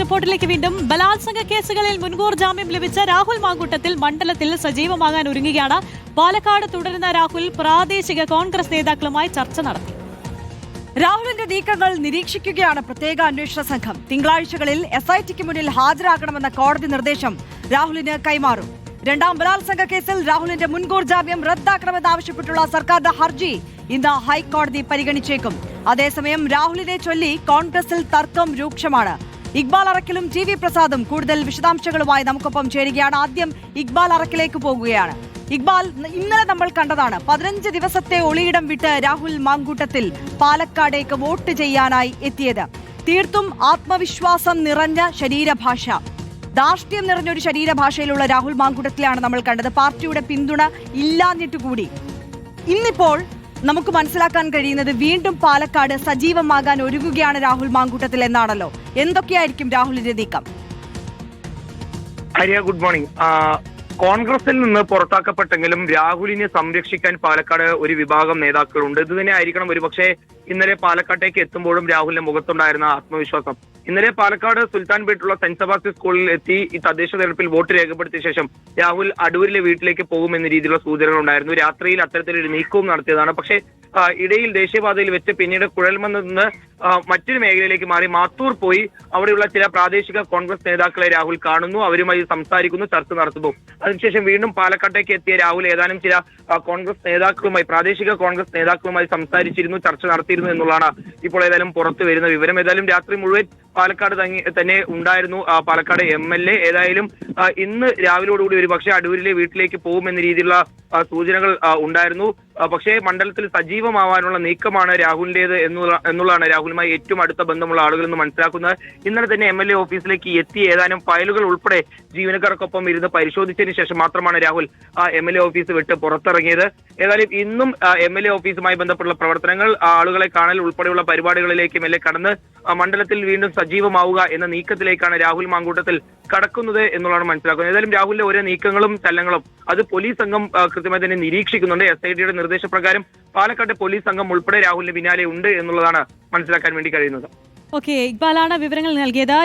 റിപ്പോർട്ടിലേക്ക് വീണ്ടും. ബലാത്സംഗ കേസുകളിൽ മുൻകൂർ ജാമ്യം ലഭിച്ച രാഹുൽ മാങ്കൂട്ടത്തിൽ മണ്ഡലത്തിൽ സജീവമാകാൻ ഒരുങ്ങുകയാണ്. പാലക്കാട് തുടരുന്ന രാഹുൽ പ്രാദേശിക കോൺഗ്രസ് നേതാക്കളുമായി ചർച്ച നടത്തി. രാഹുലിന്റെ നീക്കങ്ങൾ നിരീക്ഷിക്കുകയാണ് പ്രത്യേക അന്വേഷണ സംഘം. തിങ്കളാഴ്ചകളിൽ എസ് ഐ ടിക്ക് മുന്നിൽ ഹാജരാക്കണമെന്ന കോടതി നിർദ്ദേശം രാഹുലിന് കൈമാറും. രണ്ടാം ബലാത്സംഗ കേസിൽ രാഹുലിന്റെ മുൻകൂർ ജാമ്യം റദ്ദാക്കണമെന്നാവശ്യപ്പെട്ടുള്ള സർക്കാരിന്റെ ഹർജി ഇന്ന് ഹൈക്കോടതി പരിഗണിച്ചേക്കും. അതേസമയം രാഹുലിനെ ചൊല്ലി കോൺഗ്രസിൽ തർക്കം രൂക്ഷമാണ്. ഇക്ബാൽ അറക്കലും ടി വി പ്രസാദും കൂടുതൽ വിശദാംശങ്ങളുമായി നമുക്കൊപ്പം ചേരുകയാണ്. ആദ്യം ഇക്ബാൽ അറക്കിലേക്ക് പോകുകയാണ്. ഇക്ബാൽ ഇന്നലെ നമ്മൾ കണ്ടതാണ് പതിനഞ്ച് ദിവസത്തെ ഒളിയിടം വിട്ട് രാഹുൽ മാങ്കൂട്ടത്തിൽ പാലക്കാടേക്ക് വോട്ട് ചെയ്യാനായി എത്തിയത്. തീർത്തും ആത്മവിശ്വാസം നിറഞ്ഞ ശരീരഭാഷ. ധാർഷ്ട്യം നിറഞ്ഞൊരു ശരീരഭാഷയിലുള്ള രാഹുൽ മാങ്കൂട്ടത്തിലാണ് നമ്മൾ കണ്ടത്. പാർട്ടിയുടെ പിന്തുണ ഇല്ലാഞ്ഞിട്ടുകൂടി. ഇന്നിപ്പോൾ നമുക്ക് മനസ്സിലാക്കാൻ കഴിയുന്നത് വീണ്ടും പാലക്കാട് സജീവമാകാൻ ഒരുങ്ങുകയാണ് രാഹുൽ മാങ്കൂട്ടത്തിൽ എന്നാണല്ലോ. എന്തൊക്കെയായിരിക്കും രാഹുലിന്റെ നീക്കം? ഹരിയ ഗുഡ് മോർണിംഗ് കോൺഗ്രസിൽ നിന്ന് പുറത്താക്കപ്പെട്ടെങ്കിലും രാഹുലിനെ സംരക്ഷിക്കാൻ പാലക്കാട് ഒരു വിഭാഗം നേതാക്കളുണ്ട്. ഇത് തന്നെ ആയിരിക്കണം ഒരുപക്ഷെ ഇന്നലെ പാലക്കാട്ടേക്ക് എത്തുമ്പോഴും രാഹുലിന്റെ മുഖത്തുണ്ടായിരുന്ന ആത്മവിശ്വാസം. ഇന്നലെ പാലക്കാട് സുൽത്താൻ പേട്ടുള്ള സെന്റ് സെബാസ്റ്റ്യൻ സ്കൂളിൽ എത്തി ഈ തദ്ദേശ തെരഞ്ഞെടുപ്പിൽ വോട്ട് രേഖപ്പെടുത്തിയ ശേഷം രാഹുൽ അടൂരിലെ വീട്ടിലേക്ക് പോകുമെന്ന രീതിയിലുള്ള സൂചനകൾ ഉണ്ടായിരുന്നു രാത്രിയിൽ അത്തരത്തിലൊരു നീക്കവും നടത്തിയതാണ്. പക്ഷേ ഇടയിൽ ദേശീയപാതയിൽ വെച്ച് പിന്നീട് കുഴൽമന്ന് നിന്ന് മറ്റൊരു മേഖലയിലേക്ക് മാറി മാത്തൂർ പോയി അവിടെയുള്ള ചില പ്രാദേശിക കോൺഗ്രസ് നേതാക്കളെ രാഹുൽ കാണുന്നു അവരുമായി സംസാരിക്കുന്നു ചർച്ച നടത്തുന്നു. അതിനുശേഷം വീണ്ടും പാലക്കാട്ടേക്ക് എത്തിയ രാഹുൽ ഏതാനും ചില കോൺഗ്രസ് നേതാക്കളുമായി പ്രാദേശിക കോൺഗ്രസ് നേതാക്കളുമായി സംസാരിച്ചിരുന്നു ചർച്ച നടത്തിയിരുന്നു എന്നുള്ളതാണ് ഇപ്പോൾ ഏതായാലും പുറത്തു വരുന്ന വിവരം. ഏതായാലും രാത്രി മുഴുവൻ പാലക്കാട് തന്നെ ഉണ്ടായിരുന്നു പാലക്കാട് എം എൽ എ. ഏതായാലും ഇന്ന് രാവിലോടുകൂടി ഒരു പക്ഷേ അടൂരിലെ വീട്ടിലേക്ക് പോകുമെന്ന രീതിയിലുള്ള സൂചനകൾ ഉണ്ടായിരുന്നു. പക്ഷേ മണ്ഡലത്തിൽ സജീവമാവാനുള്ള നീക്കമാണ് രാഹുലിന്റേത് എന്നുള്ള എന്നുള്ളതാണ് രാഹുലുമായി ഏറ്റവും അടുത്ത ബന്ധമുള്ള ആളുകൾ എന്ന് മനസ്സിലാക്കുന്നത്. ഇന്നലെ തന്നെ എം എൽ എ ഓഫീസിലേക്ക് എത്തി ഏതാനും ഫയലുകൾ ഉൾപ്പെടെ ജീവനക്കാർക്കൊപ്പം ഇരുന്ന് പരിശോധിച്ചതിന് ശേഷം മാത്രമാണ് രാഹുൽ ആ എം എൽ എ ഓഫീസ് വിട്ട് പുറത്തിറങ്ങിയത്. ഏതായാലും ഇന്നും എം എൽ എ ഓഫീസുമായി ബന്ധപ്പെട്ടുള്ള പ്രവർത്തനങ്ങൾ ആളുകളെ കാണൽ ഉൾപ്പെടെയുള്ള പരിപാടികളിലേക്ക് എം എൽ എ കടന്ന് മണ്ഡലത്തിൽ വീണ്ടും സജീവമാവുക എന്ന നീക്കത്തിലേക്കാണ് രാഹുൽ മാങ്കൂട്ടത്തിൽ കടക്കുന്നത് എന്നുള്ളതാണ് മനസ്സിലാക്കുന്നത്. ഏതായാലും രാഹുലിന്റെ ഓരോ നീക്കങ്ങളും ചലനങ്ങളും അത് പോലീസ് സംഘം കൃത്യമായി തന്നെ നിരീക്ഷിക്കുന്നുണ്ട്. എസ് ഐ ഡിയുടെ നിർദ്ദേശപ്രകാരം പാലക്കാട് പോലീസ് സംഘം ഉൾപ്പെടെ രാഹുലിന് പിന്നാലെ ഉണ്ട് എന്നുള്ളതാണ് മനസ്സിലാക്കാൻ വേണ്ടി കഴിയുന്നത്. ഓക്കെ ഇക്ബാലാണ് വിവരങ്ങൾ നൽകിയത്.